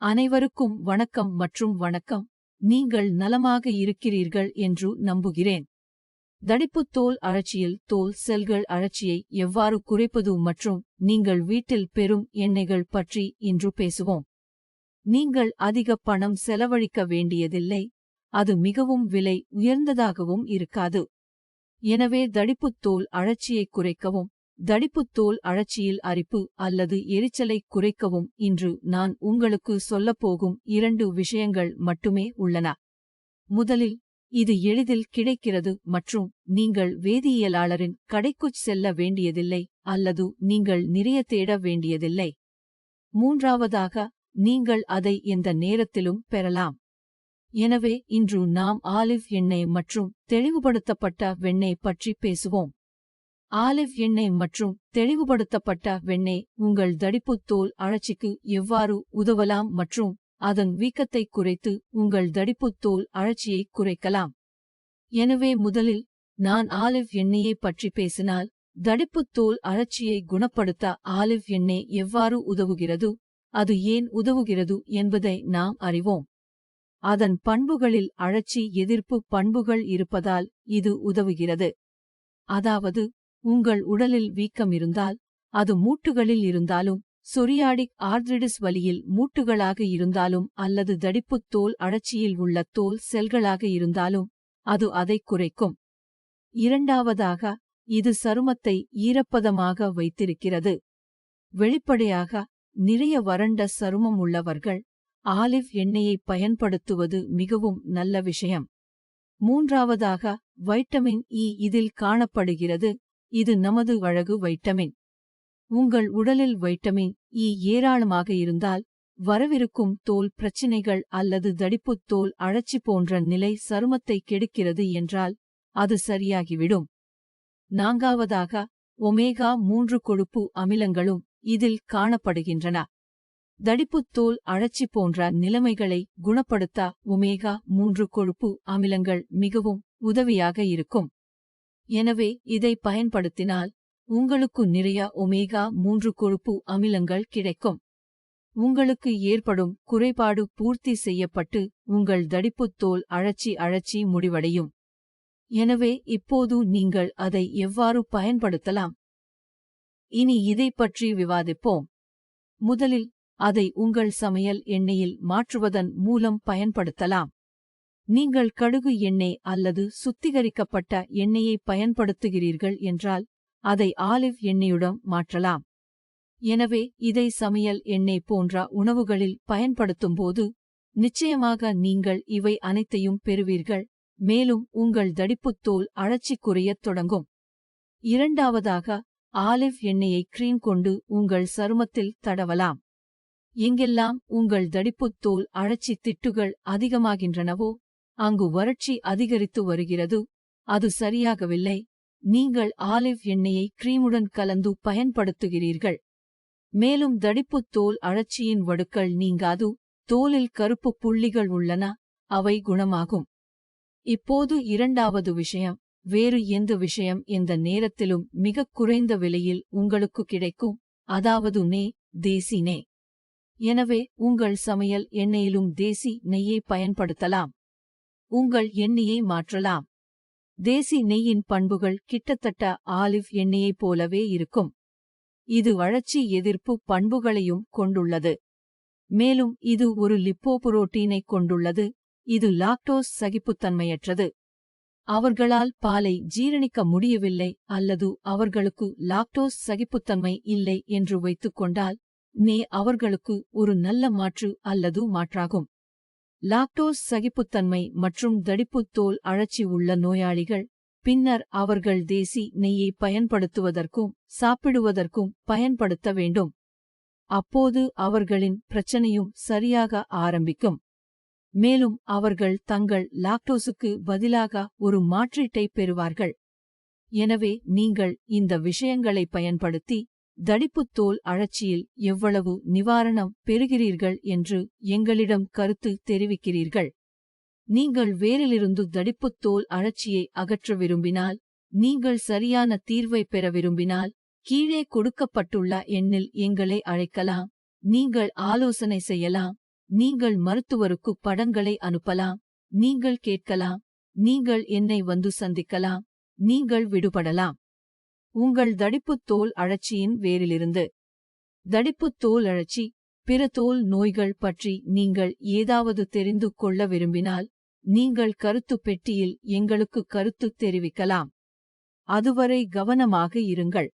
அனைவருக்கும் வணக்கம் மற்றும் வணக்கம். நீங்கள் நலமாக இருக்கிறீர்கள் என்று நம்புகிறேன். தடிப்புத் தோல் அழற்சியில் தோல் செல்கள் அழற்சியை எவ்வாறு குறைப்பது மற்றும் நீங்கள் வீட்டில் பெறும் எண்ணெய்கள் பற்றி இன்று பேசுவோம். நீங்கள் அதிக பணம் செலவழிக்க வேண்டியதில்லை. அது மிகவும் விலை உயர்ந்ததாகவும் இருக்காது. எனவே தடிப்புத் தோல் அழற்சியை குறைக்கவும் தடிப்புத் தோல் அழற்சியில் அரிப்பு அல்லது எரிச்சலை குறைக்கவும் இன்று நான் உங்களுக்கு சொல்லப்போகும் இரண்டு விஷயங்கள் மட்டுமே உள்ளன. முதலில் இது எளிதில் கிடைக்கிறது மற்றும் நீங்கள் வேதியியலாளரின் கடைக்குச் செல்ல வேண்டியதில்லை அல்லது நீங்கள் நிறைய தேட வேண்டியதில்லை. மூன்றாவதாக நீங்கள் அதை எந்த நேரத்திலும் பெறலாம். எனவே இன்று நாம் ஆலிவ் எண்ணெய் மற்றும் தெளிவுபடுத்தப்பட்ட வெண்ணெய் பற்றி பேசுவோம். ஆலிவ் எண்ணெய் மற்றும் தெளிவுபடுத்தப்பட்ட வெண்ணெய் உங்கள் தடிப்புத் தோல் அழற்சிக்கு எவ்வாறு உதவலாம் மற்றும் அதன் வீக்கத்தை குறைத்து உங்கள் தடிப்புத் தோல் அழற்சியை குறைக்கலாம். எனவே முதலில் நான் ஆலிவ் எண்ணெயை பற்றி பேசினால் தடிப்புத் தோல் அழற்சியை குணப்படுத்த ஆலிவ் எண்ணெய் எவ்வாறு உதவுகிறது அது ஏன் உதவுகிறது என்பதை நாம் அறிவோம். அதன் பண்புகளில் அழற்சி எதிர்ப்பு பண்புகள் இருப்பதால் இது உதவுகிறது. அதாவது உங்கள் உடலில் வீக்கம் இருந்தால் அது மூட்டுகளில் இருந்தாலும் சொரியாடிக் ஆர்த்ரிடிஸ் வலியில் மூட்டுகளாக இருந்தாலும் அல்லது தடிப்புத் தோல் அழற்சியில் உள்ள தோல் செல்களாக இருந்தாலும் அது அதைக் குறைக்கும். இரண்டாவதாக இது சருமத்தை ஈரப்பதமாக வைத்திருக்கிறது. வெளிப்படையாக நிறைய வறண்ட சருமம் உள்ளவர்கள் ஆலிவ் எண்ணெயை பயன்படுத்துவது மிகவும் நல்ல விஷயம். மூன்றாவதாக வைட்டமின் இ இதில் காணப்படுகிறது. இது நமது அழகு வைட்டமின். உங்கள் உடலில் வைட்டமின் இ ஏராளமாக இருந்தால் வரவிருக்கும் தோல் பிரச்சினைகள் அல்லது தடிப்புத் தோல் அழற்சி போன்ற நிலை சருமத்தை கெடுக்கிறது என்றால் அது சரியாகிவிடும். நான்காவதாக ஒமேகா மூன்று கொழுப்பு அமிலங்களும் இதில் காணப்படுகின்றன. தடிப்புத் தோல் அழற்சி போன்ற நிலைமைகளை குணப்படுத்த ஒமேகா மூன்று கொழுப்பு அமிலங்கள் மிகவும் உதவியாக இருக்கும். எனவே இதை பயன்படுத்தினால் உங்களுக்கு நிறைய ஒமேகா மூன்று கொழுப்பு அமிலங்கள் கிடைக்கும். உங்களுக்கு ஏற்படும் குறைபாடு பூர்த்தி செய்யப்பட்டு உங்கள் தடிப்புத் தோல் அழற்சி அழற்சி முடிவடையும். எனவே இப்போது நீங்கள் அதை எவ்வாறு பயன்படுத்தலாம்? இனி இதை பற்றி விவாதிப்போம். முதலில் அதை உங்கள் சமையல் எண்ணெயில் மாற்றுவதன் மூலம் பயன்படுத்தலாம். நீங்கள் கடுகு எண்ணெய் அல்லது சுத்திகரிக்கப்பட்ட எண்ணெயை பயன்படுத்துகிறீர்கள் என்றால் அதை ஆலிவ் எண்ணெயுடன் மாற்றலாம். எனவே இதை சமையல் எண்ணெய் போன்ற உணவுகளில் பயன்படுத்தும்போது நிச்சயமாக நீங்கள் இவை அனைத்தையும் பெறுவீர்கள் மேலும் உங்கள் தடிப்புத் தோல் அழற்சி குறையத் தொடங்கும். இரண்டாவதாக ஆலிவ் எண்ணெயை கிரீம் கொண்டு உங்கள் சருமத்தில் தடவலாம். எங்கெல்லாம் உங்கள் தடிப்புத் தோல் அழற்சி திட்டுகள் அதிகமாகின்றனவோ அங்கு வறட்சி அதிகரித்து வருகிறது. அது சரியாகவில்லை. நீங்கள் ஆலிவ் எண்ணெயை கிரீமுடன் கலந்து பயன்படுத்துகிறீர்கள். மேலும் தடிப்புத் தோல் அழற்சியின் வடுக்கள் நீங்காது. தோலில் கருப்பு புள்ளிகள் உள்ளன. அவை குணமாகும். இப்போது இரண்டாவது விஷயம். வேறு எந்த விஷயம் எந்த நேரத்திலும் மிகக் குறைந்த விலையில் உங்களுக்கு கிடைக்கும். அதாவது நே தேசி நே. எனவே உங்கள் சமையல் எண்ணெயிலும் தேசி நெய்யை பயன்படுத்தலாம். உங்கள் எண்ணெயை மாற்றலாம். தேசி நெய்யின் பண்புகள் கிட்டத்தட்ட ஆலிவ் எண்ணெயைப் போலவே இருக்கும். இது வளர்ச்சி எதிர்ப்பு பண்புகளையும் கொண்டுள்ளது. மேலும் இது ஒரு லிப்போபுரோட்டீனைக் கொண்டுள்ளது. இது லாக்டோஸ் சகிப்புத்தன்மையற்றது. அவர்களால் பாலை ஜீரணிக்க முடியவில்லை அல்லது அவர்களுக்கு லாக்டோஸ் சகிப்புத்தன்மை இல்லை என்று வைத்துக்கொண்டால் நே அவர்களுக்கு ஒரு நல்ல மாற்று அல்லது மாற்றாகும். லாக்டோஸ் சகிப்புத்தன்மை மற்றும் தடிப்புத் தோல் அழற்சி உள்ள நோயாளிகள் பின்னர் அவர்கள் தேசி நெய்யை பயன்படுத்துவதற்கும் சாப்பிடுவதற்கும் பயன்படுத்த வேண்டும். அப்போது அவர்களின் பிரச்சனையும் சரியாக ஆரம்பிக்கும். மேலும் அவர்கள் தங்கள் லாக்டோஸுக்கு பதிலாக ஒரு மாற்றீட்டை பெறுவார்கள். எனவே நீங்கள் இந்த விஷயங்களை பயன்படுத்தி தடிப்புத் தோல் அழற்சியில் எவ்வளவு நிவாரணம் பெறுகிறீர்கள் என்று எங்களிடம் கருத்து தெரிவிக்கிறீர்கள். நீங்கள் வேரிலிருந்து தடிப்புத் தோல் அழற்சியை அகற்ற விரும்பினால் நீங்கள் சரியான தீர்வை பெற விரும்பினால் கீழே கொடுக்கப்பட்டுள்ள எண்ணில் எங்களை அழைக்கலாம். நீங்கள் ஆலோசனை செய்யலாம். நீங்கள் மருத்துவருக்கு படங்களை அனுப்பலாம். நீங்கள் கேட்கலாம். நீங்கள் என்னை வந்து சந்திக்கலாம். நீங்கள் விடுபடலாம். உங்கள் தடிப்புத் தோல் அழற்சியின் வேரிலிருந்து. தடிப்புத் தோல் அழற்சி பிற தோல் நோய்கள் பற்றி நீங்கள் ஏதாவது தெரிந்து கொள்ள விரும்பினால் நீங்கள் கருத்து பெட்டியில் எங்களுக்கு கருத்து தெரிவிக்கலாம். அதுவரை கவனமாக இருங்கள்.